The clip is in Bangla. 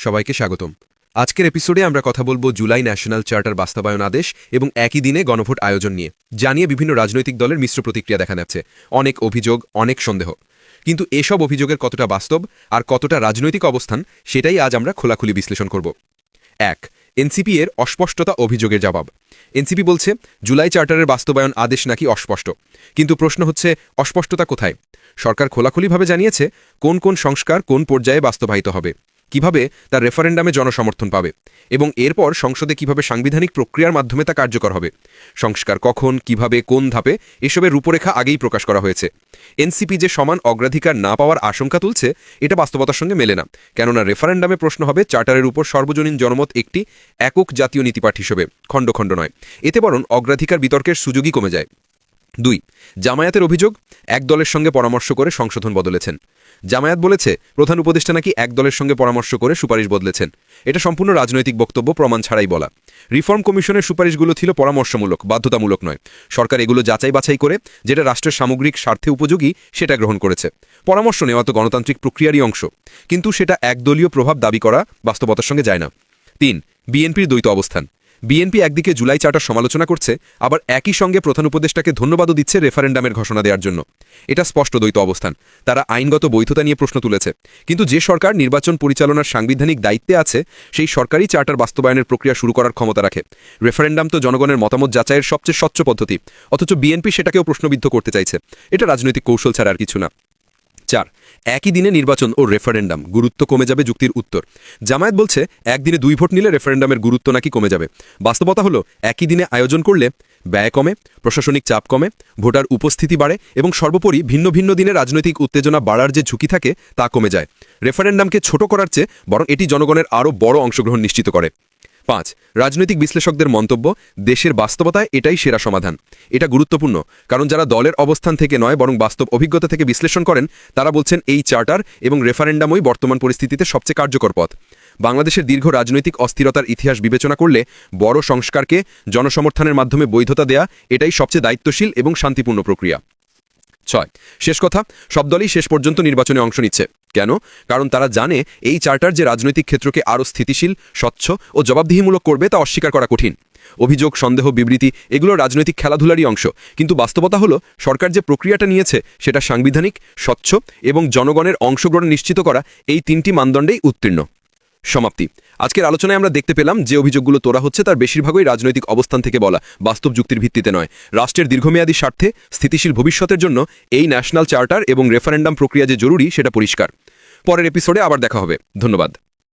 সবাইকে স্বাগতম। আজকের এপিসোডে আমরা কথা বলব জুলাই ন্যাশনাল চার্টার বাস্তবায়ন আদেশ এবং একই দিনে গণভোট আয়োজন নিয়ে জানিয়ে বিভিন্ন রাজনৈতিক দলের মিশ্র প্রতিক্রিয়া দেখা যাচ্ছে। অনেক অভিযোগ, অনেক সন্দেহ। কিন্তু এসব অভিযোগের কতটা বাস্তব আর কতটা রাজনৈতিক অবস্থান, সেটাই আজ আমরা খোলাখুলি বিশ্লেষণ করব। এক এনসিপি এর অস্পষ্টতা অভিযোগের জবাব। এনসিপি বলছে, জুলাই চার্টারের বাস্তবায়ন আদেশ নাকি অস্পষ্ট? কিন্তু প্রশ্ন হচ্ছে, অস্পষ্টতা কোথায়? সরকার খোলাখুলিভাবে জানিয়েছে, কোন কোন সংস্কার কোন পর্যায়ে বাস্তবায়িত হবে। কীভাবে তার রেফারেন্ডামে জনসমর্থন পাবে এবং এরপর সংসদে কীভাবে সাংবিধানিক প্রক্রিয়ার মাধ্যমে তা কার্যকর হবে, সংস্কার কখন, কীভাবে, কোন ধাপে, এসবের রূপরেখা আগেই প্রকাশ করা হয়েছে। এনসিপি যে সমান অগ্রাধিকার না পাওয়ার আশঙ্কা তুলছে, এটা বাস্তবতার সঙ্গে মেলে না, কেননা রেফারেন্ডামে প্রশ্ন হবে চার্টারের উপর সর্বজনীন জনমত একটি একক জাতীয় নীতিপাঠ হিসেবে, খণ্ড খণ্ড নয়। এতে বরং অগ্রাধিকার বিতর্কের সুযোগই কমে যায়। দুই, জামায়াতের অভিযোগ, এক দলের সঙ্গে পরামর্শ করে সংশোধন বদলেছেন। জামায়াত বলেছে, প্রধান উপদেষ্টা নাকি এক দলের সঙ্গে পরামর্শ করে সুপারিশ বদলেছেন। এটা সম্পূর্ণ রাজনৈতিক বক্তব্য, প্রমাণ ছাড়াই বলা। রিফর্ম কমিশনের সুপারিশগুলো ছিল পরামর্শমূলক, বাধ্যতামূলক নয়। সরকার এগুলো যাচাই বাছাই করে যেটা রাষ্ট্রের সামগ্রিক স্বার্থে উপযোগী, সেটা গ্রহণ করেছে। পরামর্শ নেওয়া তো গণতান্ত্রিক প্রক্রিয়ারই অংশ, কিন্তু সেটা একদলীয় প্রভাব দাবি করা বাস্তবতার সঙ্গে যায় না। তিন, বিএনপির দ্বৈত অবস্থান। বিএনপি একদিকে জুলাই চার্টার সমালোচনা করছে, আবার একই সঙ্গে প্রধান উপদেষ্টাকে ধন্যবাদও দিচ্ছে রেফারেন্ডামের ঘোষণা দেওয়ার জন্য। এটা স্পষ্ট দ্বৈত অবস্থান। তারা আইনগত বৈধতা নিয়ে প্রশ্ন তুলেছে। কিন্তু যে সরকার নির্বাচন পরিচালনার সাংবিধানিক দায়িত্বে আছে, সেই সরকারি চার্টার বাস্তবায়নের প্রক্রিয়া শুরু করার ক্ষমতা রাখে। রেফারেন্ডাম তো জনগণের মতামত যাচাইয়ের সবচেয়ে স্বচ্ছ পদ্ধতি। অথচ বিএনপি সেটাকেও প্রশ্নবিদ্ধ করতে চাইছে। এটা রাজনৈতিক কৌশল ছাড়া আর কিছু না। চার। একই দিনে নির্বাচন ও রেফারেন্ডাম, গুরুত্ব কমে যাবে যুক্তির উত্তর। জামায়াত বলছে, একদিনে দুই ভোট নিলে রেফারেন্ডামের গুরুত্ব নাকি কমে যাবে। বাস্তবতা হলো, একই দিনে আয়োজন করলে ব্যয় কমে, প্রশাসনিক চাপ কমে, ভোটার উপস্থিতি বাড়ে এবং সর্বোপরি ভিন্ন ভিন্ন দিনে রাজনৈতিক উত্তেজনা বাড়ার যে ঝুঁকি থাকে তা কমে যায়। রেফারেন্ডামকে ছোট করার চেয়ে বরং এটি জনগণের আরও বড় অংশগ্রহণ নিশ্চিত করে। পাঁচ, রাজনৈতিক বিশ্লেষকদের মন্তব্য, দেশের বাস্তবতায় এটাই সেরা সমাধান। এটা গুরুত্বপূর্ণ, কারণ যারা দলের অবস্থান থেকে নয়, বরং বাস্তব অভিজ্ঞতা থেকে বিশ্লেষণ করেন, তারা বলছেন এই চার্টার এবং রেফারেন্ডামই বর্তমান পরিস্থিতিতে সবচেয়ে কার্যকর পথ। বাংলাদেশের দীর্ঘ রাজনৈতিক অস্থিরতার ইতিহাস বিবেচনা করলে বড় সংস্কারকে জনসমর্থনের মাধ্যমে বৈধতা দেয়া এটাই সবচেয়ে দায়িত্বশীল এবং শান্তিপূর্ণ প্রক্রিয়া। ছয়, শেষ কথা, সব দলই শেষ পর্যন্ত নির্বাচনে অংশ নিচ্ছে। কেন? কারণ তারা জানে এই চার্টার যে রাজনৈতিক ক্ষেত্রকে আরও স্থিতিশীল, স্বচ্ছ ও জবাবদিহিমূলক করবে তা অস্বীকার করা কঠিন। অভিযোগ, সন্দেহ, বিবৃতি এগুলো রাজনৈতিক খেলাধুলারই অংশ। কিন্তু বাস্তবতা হলো, সরকার যে প্রক্রিয়াটা নিয়েছে সেটা সাংবিধানিক, স্বচ্ছ এবং জনগণের অংশগ্রহণ নিশ্চিত করা এই তিনটি মানদণ্ডেই উত্তীর্ণ। সমাপ্তি। আজকের আলোচনায় আমরা দেখতে পেলাম যে অভিযোগগুলো তোরা হচ্ছে তার বেশিরভাগই রাজনৈতিক অবস্থান থেকে বলা, বাস্তব যুক্তির ভিত্তিতে নয়। রাষ্ট্রের দীর্ঘমেয়াদী স্বার্থে স্থিতিশীল ভবিষ্যতের জন্য এই ন্যাশনাল চার্টার এবং রেফারেন্ডাম প্রক্রিয়া যে জরুরি সেটা পরিষ্কার। পরের এপিসোডে আবার দেখা হবে। ধন্যবাদ।